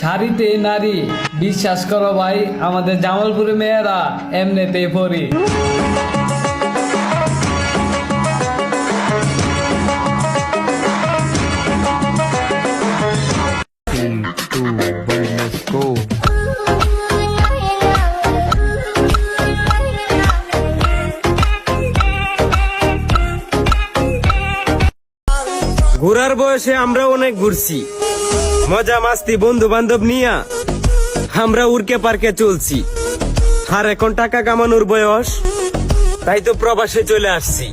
শাড়িতে নারী, বিশ্বাস করো ভাই, আমাদের জামালপুরে মেয়েরা এমনিতেই পরি ঘোরার বয়সে আমরা অনেক ঘুরছি। মজা মাস্তি বন্ধু বান্ধব নিয়া। আমরা উর্কে পার্কে চলছি। আর এখন টাকা কামানোর বয়স। তাই তো প্রবাসে চলে আসছি।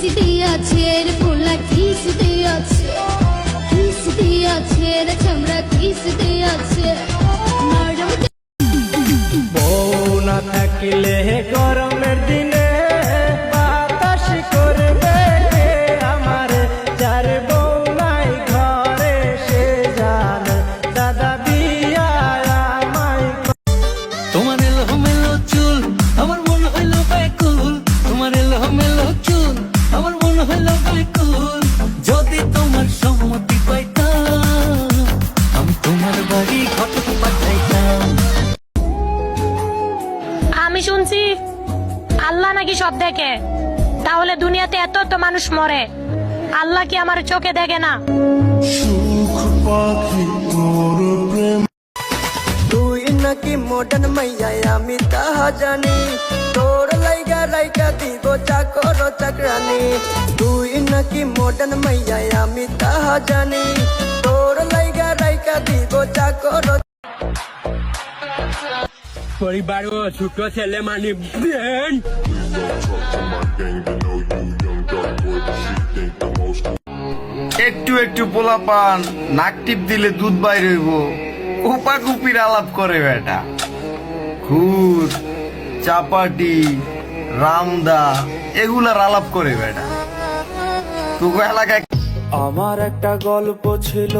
কিস দিয়াছে রে পোলা কিস দিয়াছে কিস দিয়াছে রে চামড়া কিস দিয়াছে নরম বউ না থাকলে গরমের আমি শুনছি আল্লাহ নাকি সব দেখে। তাহলে দুনিয়াতে এত তো মানুষ মরে। আল্লাহ কি আমার চোখে দেখে না? তুই নাকি মডার্ন মাইয়া আমি তাহা জানি। তোর লাইগা রাইকা দিব চাকর চাকরানি। তুই নাকি মডার্ন মাইয়া আমি তাহা জানি। তোর লাইগা রাইকা দিব চাকর পরিবারও ছোট ছেলে মানে একটু একটু পোলাপান নাক টিপ দিলে দুধ বাইর হইব। কুপা কুপির আলাপ করে বেটা। খুর চাপাটি রামদা এগুলার আলাপ করে বেটা। তোকে এলাকায় আমার একটা গল্প ছিল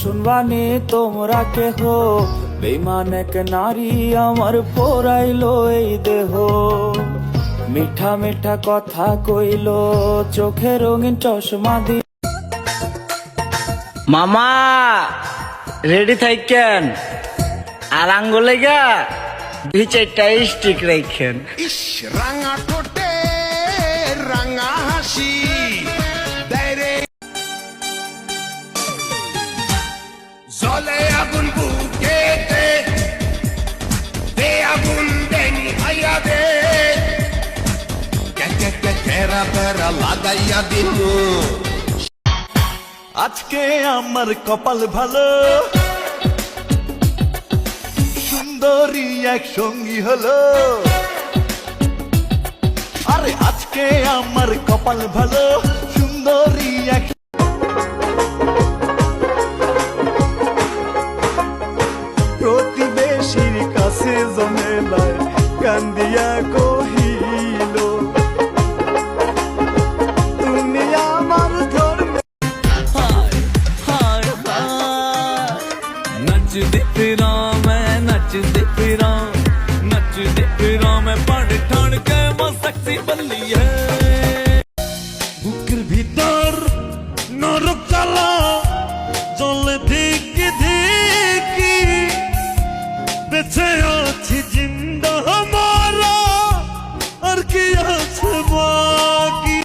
শুনবানি তোমরা কেহ? বেমান এক নারী আমার পড়াইলো এই দেহ। মিঠা মিঠা কথা কইল চোখে রঙিন চশমা দি মামা রেডি থাকেন আর আঙ্গুলে গা চারটা স্টিক রাখেন রাঙা লাগাইয়া দিনু আজকে আমার কপাল ভালো। সুন্দরী এক সঙ্গী হলো। আরে আজকে আমার কপাল ভালো, সুন্দরী এক প্রতিবেশীর কাছে জমেলায় কান্দিয়া কহিল ਨੱਚਦੇ ਫਿਰਾਂ ਮੈਂ ਨੱਚਦੇ ਫਿਰਾਂ। ਨੱਚਦੇ ਫਿਰਾਂ ਮੈਂ ਪੜ ਠਣ ਕੇ ਮਾ ਸੈਕਸੀ ਹੈ